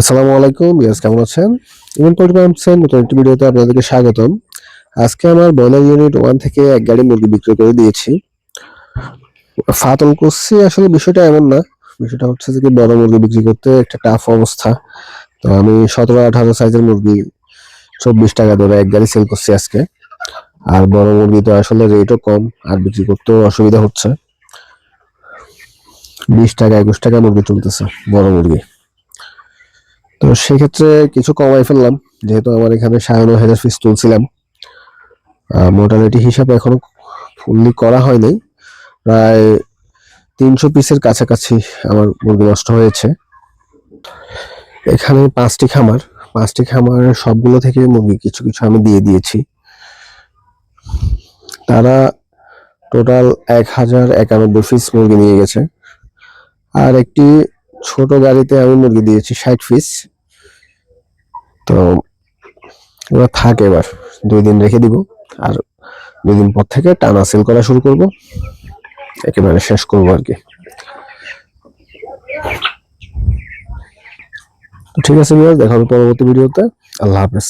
আসসালামু আলাইকুম ইয়াস কেমন আছেন? পোল্ট্রি ফার্মসের নতুন একটি ভিডিওতে আপনাদেরকে স্বাগতম। আজকে আমার ব্রয়লার ইউনিট ওয়ান থেকে এক গাড়ি মুরগি বিক্রি করে দিয়েছি। ফাতল করছি আসলে বিষয়টা এমন না, বিষয়টা হচ্ছে যে বড় মুরগি বিক্রি করতে একটা টাফ অবস্থা। তো আমি সতেরো আঠারো সাইজের মুরগি চব্বিশ টাকা ধরে এক গাড়ি সেল করছি আজকে। আর বড় মুরগি তো আসলে রেটও কম, আর বিক্রি করতেও অসুবিধা হচ্ছে। বিশ টাকা, একুশ টাকা মুরগি চলতেছে, বড় মুরগি। তো সেক্ষেত্রে কিছু কমাই ফেললাম, যেহেতু আমার এখানে সাড়ে হাজার পিস তুলছিলাম। মোটালিটি হিসাবে এখনও ফুললি করা হয়নি। প্রায় তিনশো পিসের কাছাকাছি আমার মুরগি নষ্ট হয়েছে। এখানে পাঁচটি খামার পাঁচটি খামার সবগুলো থেকে মুরগি কিছু কিছু আমি দিয়ে দিয়েছি। তারা টোটাল এক হাজার একানব্বই পিস মুরগি নিয়ে গেছে। আর একটি ছোট গাড়িতে আমি মুরগি দিয়েছি, ষাট পিস তো ওরা থাকে এবার, দুই দিন রেখে দিব। আর দুই দিন পর থেকে টানা সেল করা শুরু করব। একেবারে শেষ করব আর কি। ঠিক আছে দেখা হবে পরবর্তী ভিডিওতে। আল্লাহ হাফেজ।